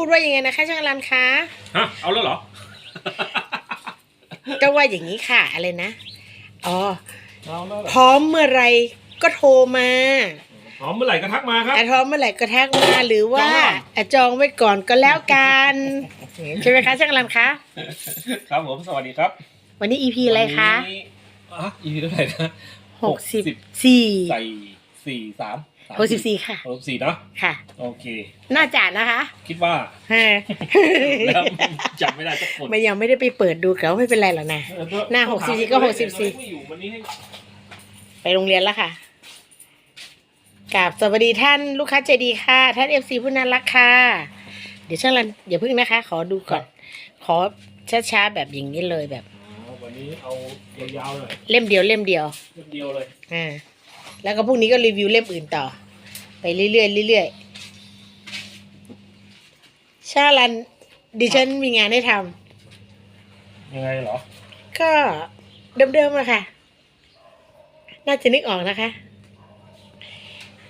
พูดว่ายังไงนะคะช่างรันคะฮะเอาแล้วเหรอ ก็ว่าอย่างนี้ค่ะอะไรนะอ๋อเอาแล้วเหรอพร้อมเมื่อไรก็โทรมาพร้อมเมื่อไหร่ก็ทักมาครับ แต่พร้อมเมื่อไหร่ก็ทักมาหรือว่าจองก่อน อะจองไว้ก่อนก็แล้วกันใช่ไหมคะช่างรันคะครับผมสวัสดีครับวันนี้ EP อะไรคะวันนี้อะ EP เท่าไหร่นะ หกสิบสี่ใส่ สี่สามามหกสิบสี่ค่ะหกสิบสี่เนาะค่ะ โอเค น่าจะนะคะ คิดว่าฮะแล้วจำไม่ได้สักคนไม่ยังไม่ได้ไปเปิดดูเขาไม่เป็นไรหรอกนะเออก็หน้าต้องถม64ก็ไปเลย64เดี๋ยวเราไม่อยู่วันนี้ให้ไปโรงเรียนแล้วค่ะกราบสวัสดีท่านลูกค้าใจดีค่ะ ท่านเอฟซีผู้น่ารักค่ะ เดี๋ยวช่างรันอย่าพึ่งนะคะ ขอดูก่อน ขอช้าๆแบบอย่างนี้เลยแบบอ๋อวันนี้เอายาวๆหน่อยเล่มเดียวเล่มเดียวเล่มเดียวเลยอ่า แล้วก็พรุ่งนี้ก็รีวิวเล่มอื่นต่อ ไปเรื่อยๆเรื่อยๆชาลันดิฉันมีงานให้ทำยังไงเหรอก็เดิมๆอะค่ะ น่าจะนึกออกนะคะ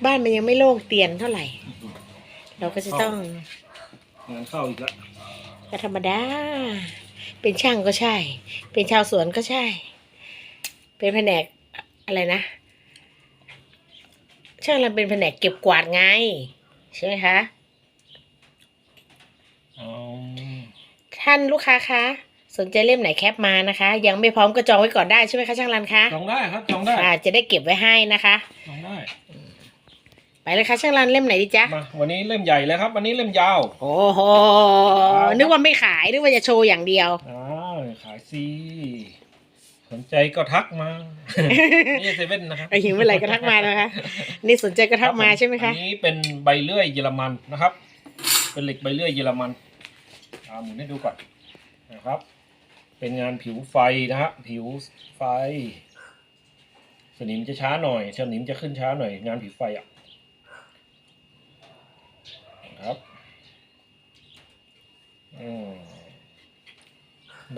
บ้านมันยังไม่โล่งเตียนเท่าไหร่ เราก็จะต้อง งานเข้าอีกแล้วก็ธรรมดา เป็นช่างก็ใช่ เป็นชาวสวนก็ใช่ เป็นแผนกอะไรนะ ช่างเราเป็นแผนกเก็บกวาดไง ใช่ไหมคะอ๋อท่านลูกค้าคะสนใจเล่มไหนแคปมานะคะ ยังไม่พร้อมก็จองไว้ก่อนได้ใช่ไหมคะช่างรันคะจองได้ครับจองได้อ่าจะได้เก็บไว้ให้นะคะจองได้ไปเลยค่ะช่างรันเล่มไหนดีจ๊ะมาวันนี้เล่มใหญ่เลยครับ วันนี้เล่มยาว โอ้โหนึกว่าไม่ขายนึกว่าจะโชว์อย่างเดียวอ้าวขายซี สนใจก็ทักมา นี่เซเว่นนะครับไอหิวเมื่อไหร่ก็ทักมานะคะ นี่สนใจก็ทักมาใช่ไหมคะอันนี้เป็นใบเลื่อยเยอรมันนะครับ เป็นเหล็กใบเลื่อยเยอรมันอ่าหมุนให้ดูก่อนนะครับ เป็นงานผิวไฟนะฮะผิวไฟ สนิมจะช้าหน่อยสนิมจะขึ้นช้าหน่อย งานผิวไฟอะนะครับอืม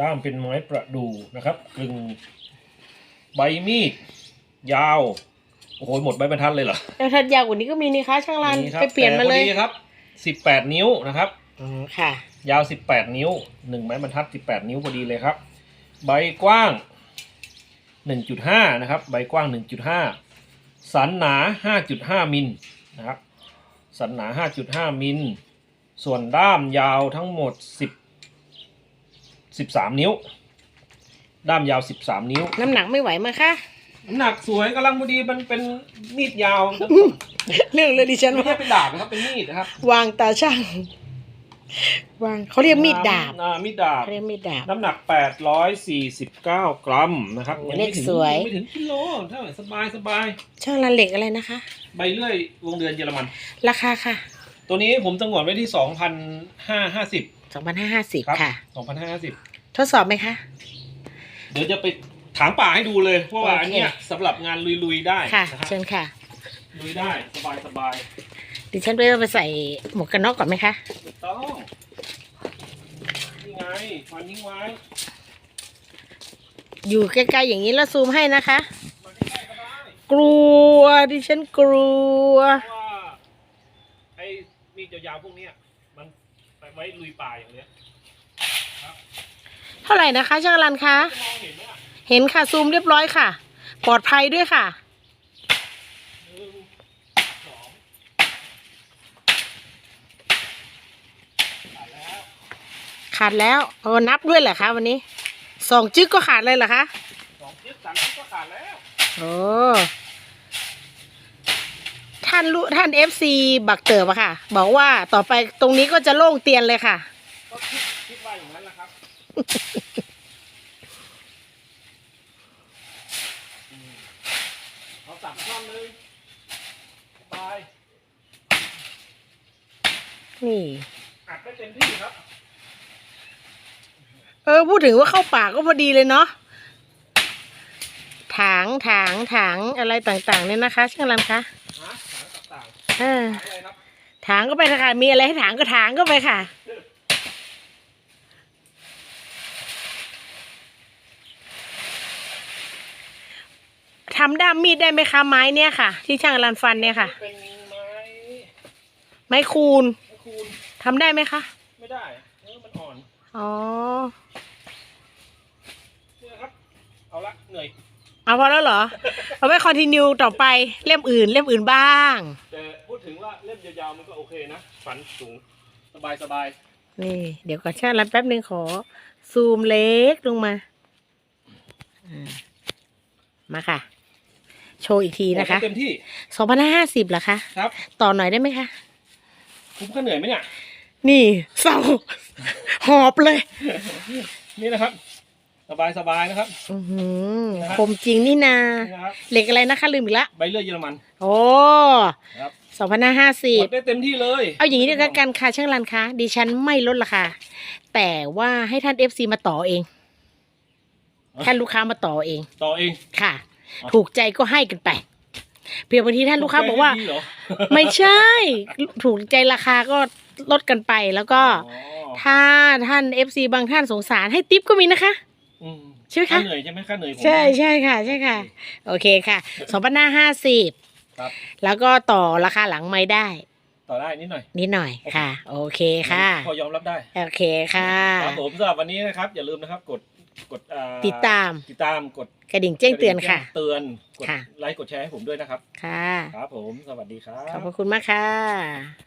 ด้ามเป็นไม้ประดู่นะครับกลึงใบมีด ยาว โอ้โหหมดใบบรรทัดเลยเหรอแล้วถ้ายาวกว่านี้ก็มีนี่คะช่างรันนี่ครับไปเปลี่ยนมาเลยแต่พอดีครับสิบแปดนิ้วนะครับ อ๋อค่ะ ยาวสิบแปดนิ้วหนึ่งไม้บรรทัดสิบแปดนิ้วพอดีเลยครับ ใบกว้างหนึ่งจุดห้านะครับ ใบกว้างหนึ่งจุดห้าสันหนาห้าจุดห้ามิลนะครับสันหนาห้าจุดห้ามิลส่วนด้ามยาวทั้งหมดสิบ สิบสามนิ้ว ด้ามยาวสิบสามนิ้ว น้ำหนักไม่ไหวมาคะน้ำหนักสวยกำลังพอดีมันเป็นมีดยาวเรื่องเลยดิฉันไม่ว่า ใช่เป็นดาบนะครับเป็นมีดนะครับวางตาช่าง วางเขาเรียกมีดดาบอ่มีดดาบ เขาเรียกมีดดาบ น้ำหนัก 849 กรัมนะครับโอ้ยังเลไม่ขถึงสวยงไม่ถึงกิโลเท่าไหร่สบายสบายช่างรันเหล็กอะไรนะคะ ใบเลื่อยวงเดือนเยอรมัน ราคาค่ะ ตัวนี้ผมตั้งวดไว้ที่ 2,550 สองพันห้าห้าสิบครับค่ะ2,550ทดสอบไหมคะ เดี๋ยวจะไปถางป่าให้ดูเลยเพราะว่าโอเค อันเนี้ยสำหรับงานลุยๆได้ค่ะ นะครับเชิญค่ะ ลุยได้สบายสบายดิฉันไปไปใส่หมวกกันน็อกก่อนไหมคะถูกต้องนี่ไงฟันทิ้งไว้อยู่ใกล้ๆอย่างนี้แล้วซูมให้นะคะมาใกล้ๆก็ได้กลัวดิฉันกลัว เพราะว่าไอ้มีดยาวๆพวกเนี้ยมันไปไว้ลุยป่าอย่างเนี้ยเท่าไหร่นะคะช่างรันคะ จะมองเห็นไหมอะเห็นค่ะซูมเรียบร้อยค่ะ ปลอดภัยด้วยค่ะ หนึ่งสองขาดแล้วขาดแล้วโอ้นับด้วยเหรอคะวันนี้สองจึ๊กก็ขาดเลยเหรอคะสองยึดสามยึดก็ขาดแล้ว โอ้ ท่านรู้ท่านเอฟซีบักเติบอะค่ะ บอกว่าต่อไปตรงนี้ก็จะโล่งเตียนเลยค่ะ ก็คิดคิดว่าอย่างนั้นแหละครับอืมเอาสับท่อนเลยบายนี่ อัดได้เต็มที่ครับ เออพูดถึงว่าเข้าปากก็พอดีเลยเนาะถางถางถางอะไรต่างๆเนี่ยนะคะช่างรันคะฮะหางต่าง เออๆหางอะไรครับถางก็ไปเถอะค่ะ มีอะไรให้ถางก็ถางก็ไปค่ะ ทำด้ามมีดได้ไหมคะไม้เนี่ยค่ะ ที่ช่างรันฟันเนี่ยค่ะ เป็นไม้ ไม้คูณไม้คูณทำได้ไหมคะอ๋อ เนี่ยครับ เอาละเหนื่อย เอาพอแล้วเหรอ เอาไว้คอนติเนียต่อไปเล่มอื่นเล่มอื่นบ้าง แต่พูดถึงว่าเล่มยาวๆมันก็โอเคนะ ฝันสูง สบายสบายนี่ เดี๋ยวก่อนช่างรันแป๊บนึงขอ ซูมเล็กลงมาอ่ามาค่ะ โชว์อีกทีนะคะเต็มที่สองพันห้าสิบเหรอคะ ครับ ต่อหน่อยได้ไหมคะ คุ้มค่าเหนื่อยไหมเนี่ย นี่เศร้าหอบเลย นี่นะครับ สบายสบายนะครับ อือหือนะครับ คมจริงนี่นา นี่นะครับ เหล็กอะไรนะคะลืมอีกละ ใบเลือดเยอรมัน โอ้ ครับสองพันห้าสิกบดได้เต็มที่เลยเอาอย่างนี้ด้วยกันค่ะช่างรันคะดิฉันไม่ลดราคาแต่ว่าให้ท่านเอฟซีมาต่อเอง ท่านลูกค้ามาต่อเองต่อเอง ค่ะ อ๋อ ถูกใจก็ให้กันไปเพียงบางทีท่านลูกค้าบอกว่า ถูใจให้ดีเหรอไม่ใช่ ถูกใจราคาก็ลดกันไปแล้วก็ อ๋อถ้าท่านเอฟซีบางท่านสงสารให้ติปก็มีนะคะ อืมใช่ไหมคะ ค่าเหนื่อยใช่ไหมค่าเหนื่อยผม ใช่ใช่ค่ะ ใช่ค่ะ โอเคค่ะสองพันห้าห้าสิบ ครับ แล้วก็ต่อราคาหลังไม่ได้ ต่อได้นิดหน่อย นิดหน่อยค่ะ โอเคค่ะ พอยอมรับได้ โอเคค่ะครับผมสำหรับวันนี้นะครับ อย่าลืมนะครับ กดกดอ่าติดตามติดตามกดกระดิ่งแจ้งเตือนค่ะแจ้งเตือนกดค่ะไลค์กดแชร์ให้ผมด้วยนะครับ ค่ะ ครับผมสวัสดีครับ ขอบพระคุณมากค่ะ